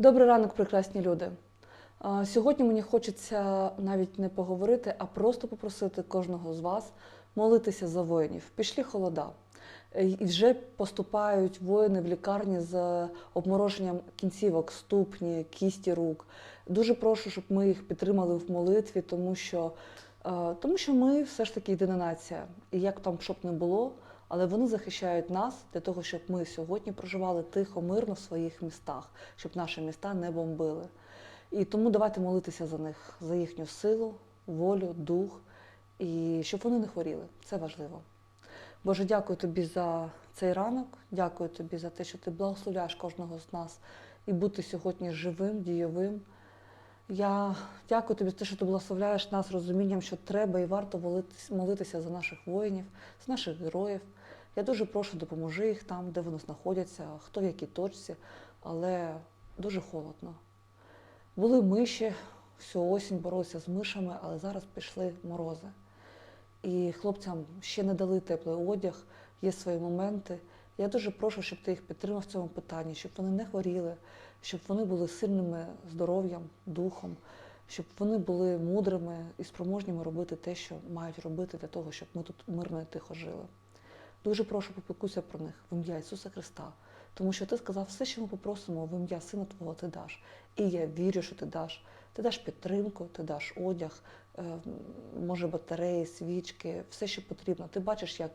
Добрий ранок, прекрасні люди. Сьогодні мені хочеться навіть не поговорити, а просто попросити кожного з вас молитися за воїнів. Пішли холода. І вже поступають воїни в лікарні з обмороженням кінцівок, ступні, кісті рук. Дуже прошу, щоб ми їх підтримали в молитві, тому що, тому що ми все ж таки єдина нація. І як там щоб не було, але вони захищають нас для того, щоб ми сьогодні проживали тихо, мирно в своїх містах, щоб наші міста не бомбили. І тому давайте молитися за них, за їхню силу, волю, дух, і щоб вони не хворіли. Це важливо. Боже, дякую тобі за цей ранок, дякую тобі за те, що ти благословляєш кожного з нас і бути сьогодні живим, дієвим. Я дякую тобі за те, що ти благословляєш нас розумінням, що треба і варто молитися за наших воїнів, за наших героїв. Я дуже прошу, допоможи їх там, де вони знаходяться, хто в якій точці, але дуже холодно. Були миші, всю осінь боролися з мишами, але зараз пішли морози. І хлопцям ще не дали теплий одяг, є свої моменти. Я дуже прошу, щоб ти їх підтримав в цьому питанні, щоб вони не хворіли, щоб вони були сильними здоров'ям, духом, щоб вони були мудрими і спроможніми робити те, що мають робити для того, щоб ми тут мирно і тихо жили. Дуже прошу, попікуйся про них в ім'я Ісуса Христа, тому що ти сказав, все, що ми попросимо в ім'я Сина Твого, ти даш. І я вірю, що ти даш. Ти даш підтримку, ти даш одяг, е, може батареї, свічки, все, що потрібно. Ти бачиш, як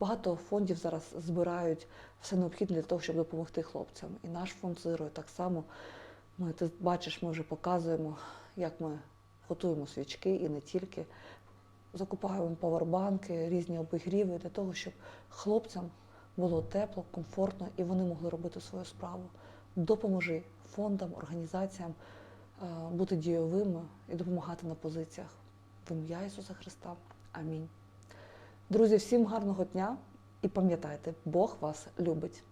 багато фондів зараз збирають все необхідне для того, щоб допомогти хлопцям. І наш фонд «Зеро» так само. Ми, ти бачиш, ми вже показуємо, як ми готуємо свічки і не тільки. Закупаємо павербанки, різні обігріви для того, щоб хлопцям було тепло, комфортно і вони могли робити свою справу. Допоможи фондам, організаціям е, бути дієвими і допомагати на позиціях. В ім'я Ісуса Христа. Амінь. Друзі, всім гарного дня і пам'ятайте, Бог вас любить.